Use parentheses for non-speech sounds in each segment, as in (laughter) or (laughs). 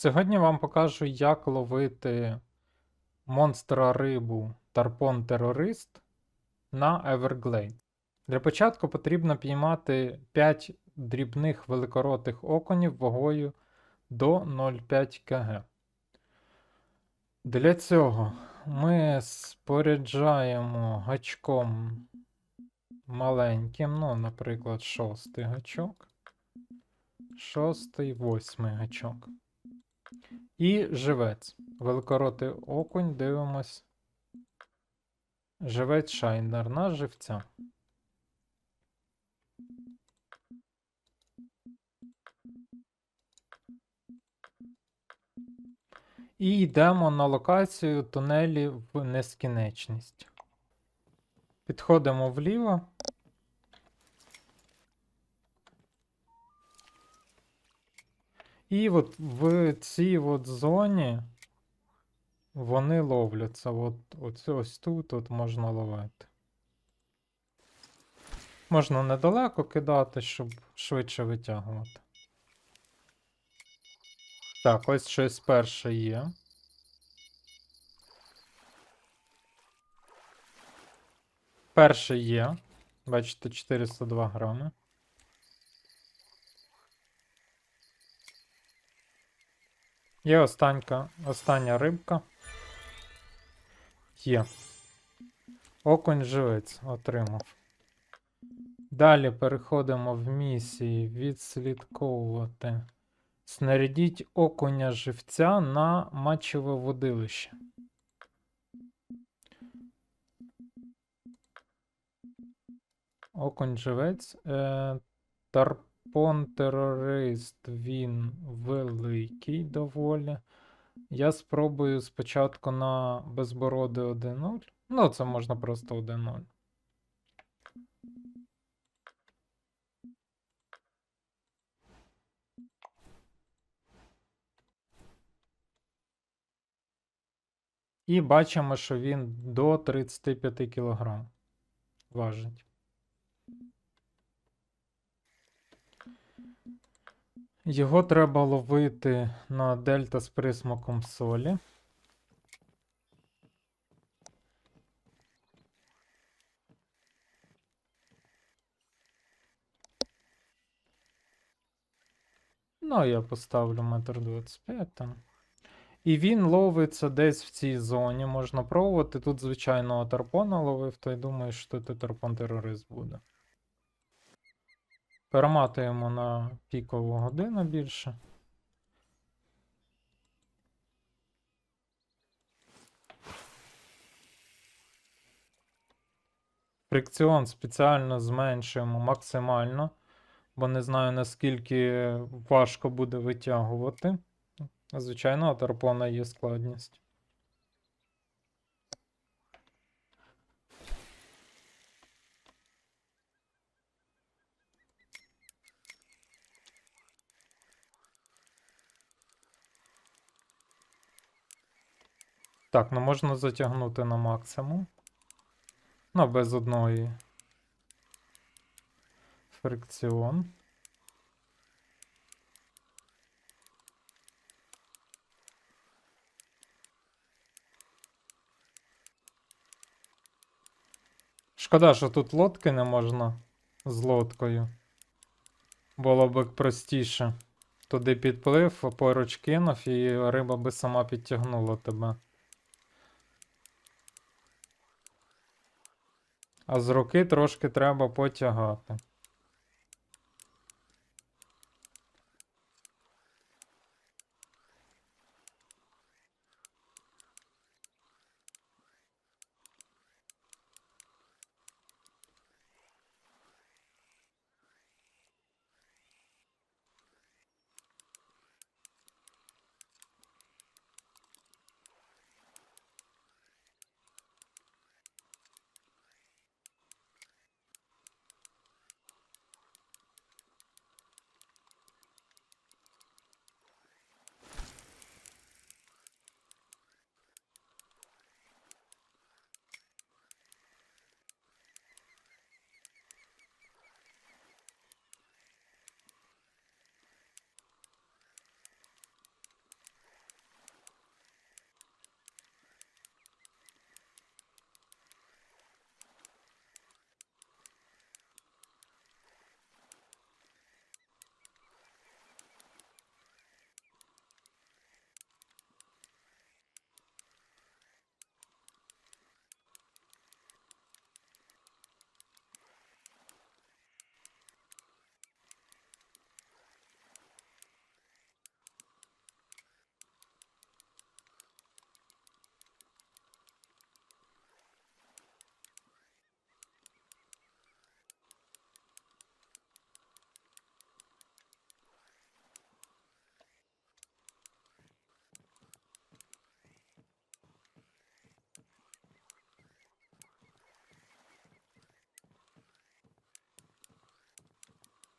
Сьогодні вам покажу, як ловити монстра рибу Тарпон Терорист на Everglade. Для початку потрібно піймати 5 дрібних великоротих окунів вагою до 0,5 кг. Для цього ми споряджаємо гачком маленьким, ну, наприклад, шостий гачок, шостий, восьмий гачок. І живець. Великоротий окунь, дивимось. Живець шайнер на живця. І йдемо на локацію тунелі в нескінченність. Підходимо вліво. І от в цій от зоні вони ловляться. От, ось, ось тут от можна ловити. Можна недалеко кидати, щоб швидше витягувати. Так, ось щось перше є. Перше є. Бачите, 402 грами. Є останька, остання рибка. Є. Окунь живець отримав. Далі переходимо в місії відслідковувати. Снарядіть окуня живця на матчеве водилище. Окунь живець. Е, Тарпон терорист, він великий доволі. Я спробую спочатку на безбороди 1-0. Ну, це можна просто 1-0. І бачимо, що він до 35 кг важить. Його треба ловити на дельта з присмаком солі. Ну, я поставлю метр 25 там. І він ловиться десь в цій зоні. Можна пробувати. Тут, звичайно, тарпона ловив, то й думаю, що це тарпон терорист буде. Перематуємо на пікову годину більше. Фрикціон спеціально зменшуємо максимально, бо не знаю наскільки важко буде витягувати. Звичайно, у тарпона є складність. Так, ну можна затягнути на максимум. Ну, без одної. Фрикціон. Шкода, що тут лодки не можна з лодкою. Було б простіше. Туди підплив, поруч кинув, і риба би сама підтягнула тебе. А з руки трошки треба потягати.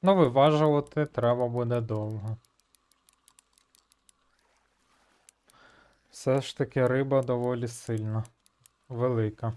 Ну, виважувати треба буде довго. Все ж таки риба доволі сильна. Велика.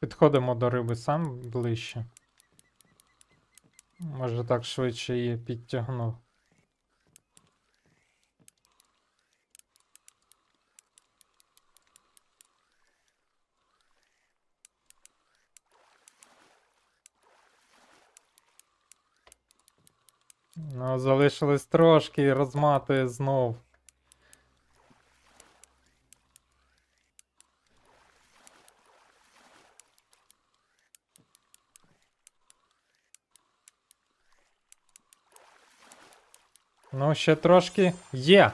Підходимо до риби сам ближче. Може так швидше її підтягнув. Ну, залишилось трошки і розматує знов. Ну, ще трошки є.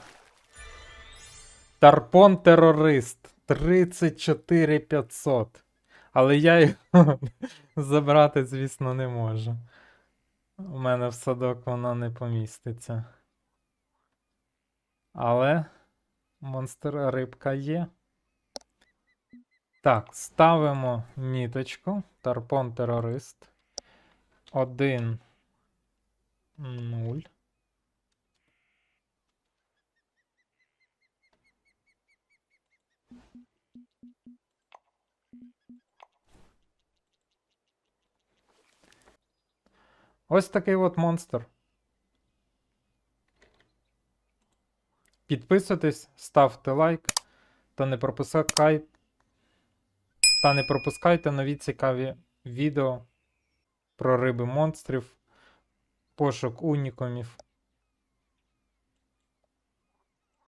Тарпон терорист. 34 500. Але я його (laughs) забрати, звісно, не можу. У мене в садок вона не поміститься. Але монстр рибка є. Так, ставимо міточку. Тарпон терорист. 1. 0. Ось такий от монстр. Підписуйтесь, ставте лайк та не пропускайте та не пропускайте нові цікаві відео про риби монстрів, пошук унікумів.